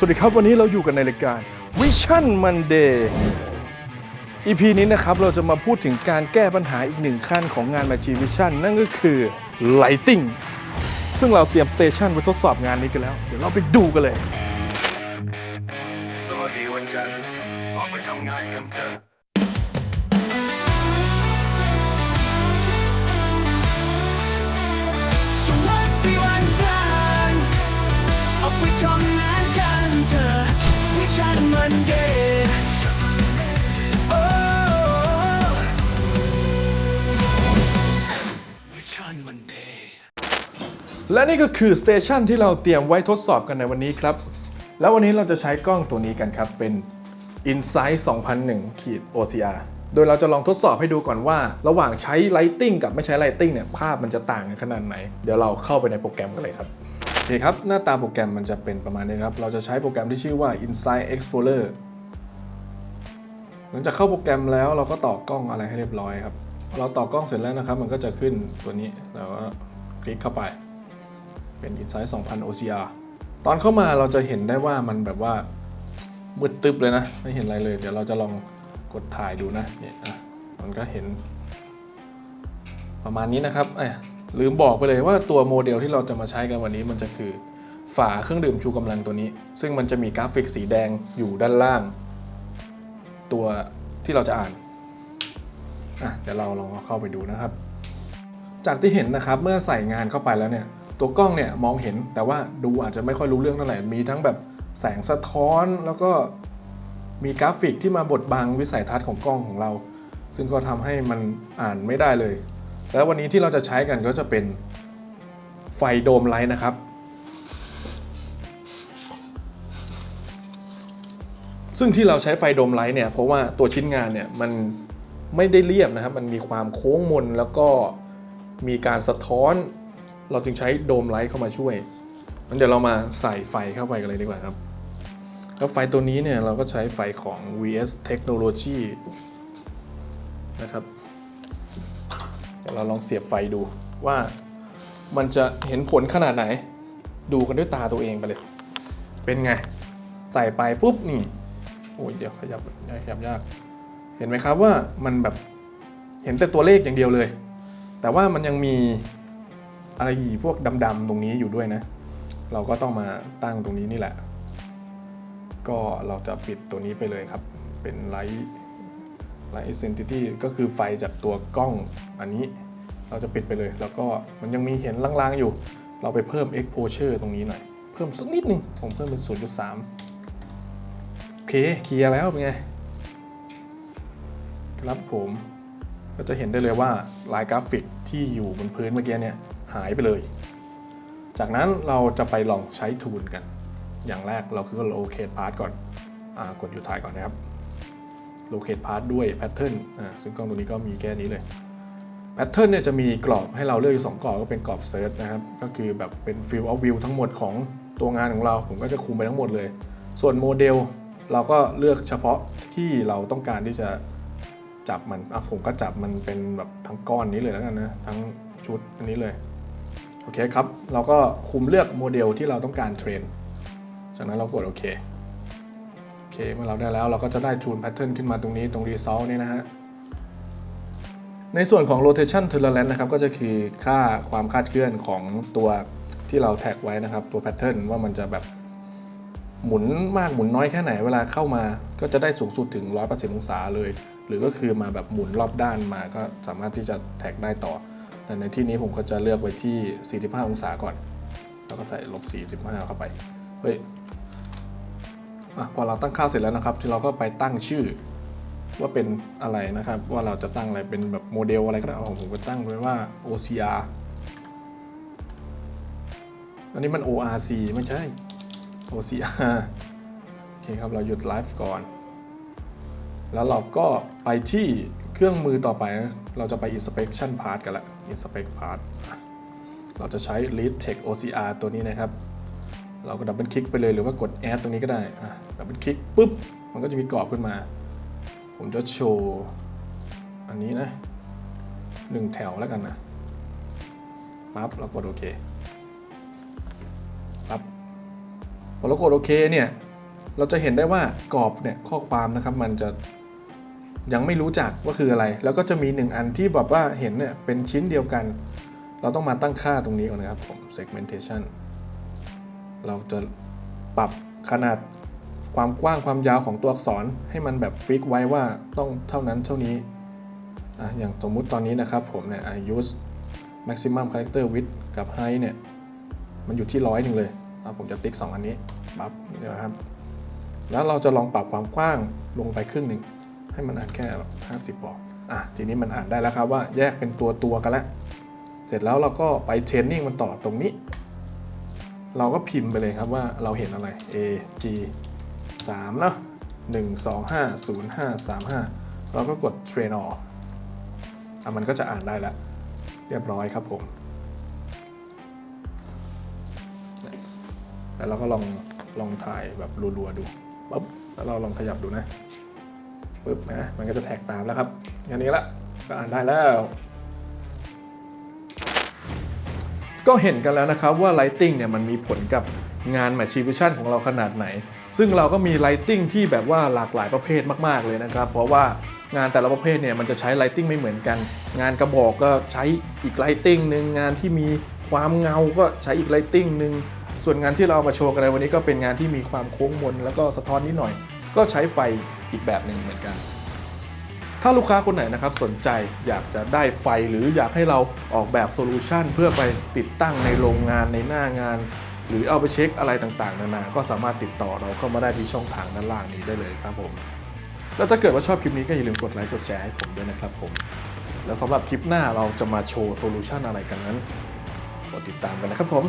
สวัสดีครับวันนี้เราอยู่กันในรายการ Vision Monday EP นี้นะครับเราจะมาพูดถึงการแก้ปัญหาอีกหนึ่งขั้นของงาน Machine Vision นั่นก็คือ Lighting ซึ่งเราเตรียมสเตชันไว้ทดสอบงานนี้กันแล้ว เดี๋ยวเราไปดูกันเลย สวัสดีวันจันทร์ออกไปทำงานกันเถอะ และนี่ก็คือสเตชันที่เราเตรียมไว้ทดสอบกันในวันนี้ครับ แล้ววันนี้เราจะใช้กล้องตัวนี้กันครับ เป็น Insight 2001ขีด OCR โดยเราจะลองทดสอบให้ดูก่อนว่า ระหว่างใช้ Lighting กับไม่ใช้ Lighting เนี่ยภาพมันจะต่างกันขนาดไหน เดี๋ยวเราเข้าไปในโปรแกรมกันเลยครับโอเคครับ หน้าตาโปรแกรมมันจะเป็นประมาณนี้ครับ เราจะใช้โปรแกรมที่ชื่อว่า Insight Explorer หลังจากเข้าโปรแกรมแล้วเราก็ต่อกล้องอะไรให้เรียบร้อยครับเราต่อกล้องเสร็จแล้วนะครับ มันก็จะขึ้นตัวนี้เราก็คลิกเข้าไป เป็น Insight 2000 OCR ตอนเข้ามาเราจะเห็นได้ว่ามันแบบว่ามืดตึบเลยนะ ไม่เห็นอะไรเลย เดี๋ยวเราจะลองกดถ่ายดูนะเนี่ยอะมันก็เห็น ประมาณนี้นะครับเอ้ลืมบอกไปเลยว่าตัวโมเดลที่เราจะมาใช้กันวันนี้มันจะคือฝาเครื่องดื่มชูกำลังตัวนี้ ซึ่งมันจะมีกราฟิกสีแดงอยู่ด้านล่าง ตัวที่เราจะอ่านอะเดี๋ยวเราลองเข้าไปดูนะครับ จากที่เห็นนะครับเมื่อใส่งานเข้าไปแล้วเนี่ย ตัวกล้องเนี่ยมองเห็นแต่ว่าดูอาจจะไม่ค่อยรู้เรื่องเท่าไหร่ มีทั้งแบบแสงสะท้อนแล้วก็มีกราฟิกที่มาบดบังวิสัยทัศน์ของกล้องของเรา ซึ่งก็ทำให้มันอ่านไม่ได้เลย แล้ววันนี้ที่เราจะใช้กันก็จะเป็นไฟโดมไลท์นะครับ ซึ่งที่เราใช้ไฟโดมไลท์เนี่ยเพราะว่าตัวชิ้นงานเนี่ยมันไม่ได้เรียบนะครับ มันมีความโค้งมนแล้วก็มีการสะท้อน เราจึงใช้โดมไลท์เข้ามาช่วยงั้นเดี๋ยวเรามาใส่ไฟเข้าไปกันเลยดีกว่าครับ แล้วไฟตัวนี้เนี่ยเราก็ใช้ไฟของ VS Technology นะครับเดี๋ยวเราลองเสียบไฟดูว่ามันจะเห็นผลขนาดไหน ดูกันด้วยตาตัวเองไปเลย เป็นไง ใส่ไปปุ๊บนี่โอ้ยเดี๋ยวขยับขยับยาก เห็นไหมครับว่ามันแบบเห็นแต่ตัวเลขอย่างเดียวเลย แต่ว่ามันยังมี อะไรพวกดำๆตรงนี้อยู่ด้วยนะ เราก็ต้องมาตั้งตรงนี้นี่แหละ ก็เราจะปิดตัวนี้ไปเลยครับ เป็นไลท์ไลท์เซนติตี้ก็คือไฟจากตัวกล้องอันนี้เราจะปิดไปเลย แล้วก็มันยังมีเห็นลางๆอยู่ เราไปเพิ่ม exposure ตรงนี้หน่อย เพิ่มสักนิดนึงผมเพิ่มเป็น 0.3 โอเคเคลียร์แล้วเป็นไง ครับผม ก็จะเห็นได้เลยว่าลายกราฟิกที่อยู่บนพื้นเมื่อกี้เนี่ย หายไปเลย จากนั้นเราจะไปลองใช้ทูลกัน อย่างแรกเราคือ locate path ก่อนอกดหยุดถ่ายก่อนนะครับ locate path ด้วย pattern อ่าซึ่งกล้องตัวนี้ก็มีแค่นี้เลย pattern เนี่ยจะมีกรอบให้เราเลือกอยู่ 2 กรอบก็เป็นกรอบ search นะครับ ก็คือแบบเป็น field of view ทั้งหมดของตัวงานของเรา ผมก็จะคุมไปทั้งหมดเลย ส่วนโมเดลเราก็เลือกเฉพาะที่เราต้องการที่จะจับมันอะผมก็จับมันเป็นแบบทั้งก้อนนี้เลยแล้วกันนะ ทั้งชุดอันนี้เลย อเคครับ เราก็คุมเลือกโมเดลที่เราต้องการเทรน จากนั้นเรากดโอเค โอเค เมื่อเราได้แล้วเราก็จะได้จูนแพทเทิร์นขึ้นมาตรงนี้ตรง result นี่นะฮะ ในส่วนของ rotation tolerance นะครับ ก็จะคือค่าความคาดเคลื่อนของตัวที่เราแท็กไว้นะครับ ตัวแพทเทิร์นว่ามันจะแบบหมุนมากหมุนน้อยแค่ไหนเวลาเข้ามาก็จะได้สูงสุดถึง 100%องศาเลย หรือก็คือมาแบบหมุนรอบด้านมาก็สามารถที่จะแท็กได้ต่อ แต่ในที่นี้ผมก็จะเลือกไว้ที่ 45 องศาก่อน แล้วก็ใส่ลบ 45 เข้าไป เฮ้ยอะพอเราตั้งค่าเสร็จแล้วนะครับ ที่เราก็ไปตั้งชื่อว่าเป็นอะไรนะครับ ว่าเราจะตั้งอะไรเป็นแบบโมเดลอะไรก็ได้ผมก็ตั้งไว้ว่า OCR อันนี้มัน ORC ไม่ใช่ OCR โอเคครับ เราหยุดไลฟ์ก่อน แล้วเราก็ไปที่ เครื่องมือต่อไปนะเราจะไป inspection part กันละ inspect part เราจะใช้ lead text OCR ตัวนี้นะครับ เราก็ดับเบิลคลิกไปเลยหรือว่ากด add ตรงนี้ก็ได้ดับเบิลคลิกปุ๊บ มันก็จะมีกรอบขึ้นมา ผมจะโชว์อันนี้นะหนึ่งแถวแล้วกันนะปั๊บเรากดโอเคปั๊บพอเรากดโอเคเนี่ย เราจะเห็นได้ว่ากรอบเนี่ยข้อความนะครับมันจะ ยังไม่รู้จักว่าคืออะไร แล้วก็จะมีหนึ่งอันที่แบบว่าเห็นเนี่ยเป็นชิ้นเดียวกัน เราต้องมาตั้งค่าตรงนี้ก่อนนะครับผม segmentation เราจะปรับขนาดความกว้างความยาวของตัวอักษรให้มันแบบฟิกไว้ว่าต้องเท่านั้นเท่านี้อะอย่างสมมุติตอนนี้นะครับผมเนี่ย I use maximum character width กับ height เนี่ย มันอยู่ที่ร้อยหนึ่งเลยอะผมจะติ๊ก 2 อันนี้ปั๊บเดี๋ยวนะครับ แล้วเราจะลองปรับความกว้างลงไปครึ่งหนึ่ง ให้มันอ่านแค่ห้าสิบบอกอะทีนี้มันอ่านได้แล้วครับว่าแยกเป็นตัวตัวกันแล้วเสร็จแล้วเราก็ไปเทรนนิ่งมันต่อตรงนี้ เราก็พิมพ์ไปเลยครับว่าเราเห็นอะไร A G 3เนาะ1 2 5 0 5 3 5 เราก็กด train all อะมันก็จะอ่านได้แล้ว เรียบร้อยครับผมแล้วเราก็ลองลองถ่ายแบบรัวๆดูปั๊บแล้วเราลองขยับดูนะ ปึ๊บนะมันก็จะแท็กตามแล้วครับงานนี้ละก็อ่านได้แล้ว ก็เห็นกันแล้วนะครับว่า Lighting เนี่ยมันมีผลกับงาน Match Vision ของเราขนาดไหน ซึ่งเราก็มี Lighting ที่แบบว่าหลากหลายประเภทมากๆเลยนะครับ เพราะว่างานแต่ละประเภทเนี่ยมันจะใช้ Lighting ไม่เหมือนกัน งานกระบอกก็ใช้อีก Lighting หนึ่งงานที่มีความเงาก็ใช้อีก Lighting หนึ่งส่วนงานที่เราเอามาโชว์กันในวันนี้ก็เป็นงานที่มีความโค้งมนแล้วก็สะท้อนนิดหน่อย ก็ใช้ไฟอีกแบบหนึ่งเหมือนกัน ถ้าลูกค้าคนไหนนะครับสนใจอยากจะได้ไฟหรืออยากให้เราออกแบบโซลูชันเพื่อไปติดตั้งในโรงงานในหน้างาน หรือเอาไปเช็คอะไรต่างๆ นานา ก็สามารถติดต่อเราเข้ามาได้ที่ช่องทางด้านล่างนี้ได้เลยครับผม แล้วถ้าเกิดว่าชอบคลิปนี้ก็อย่าลืมกดไลค์กดแชร์ให้ผมด้วยนะครับผม แล้วสำหรับคลิปหน้าเราจะมาโชว์โซลูชันอะไรกันนั้นกดติดตามกันนะครับผม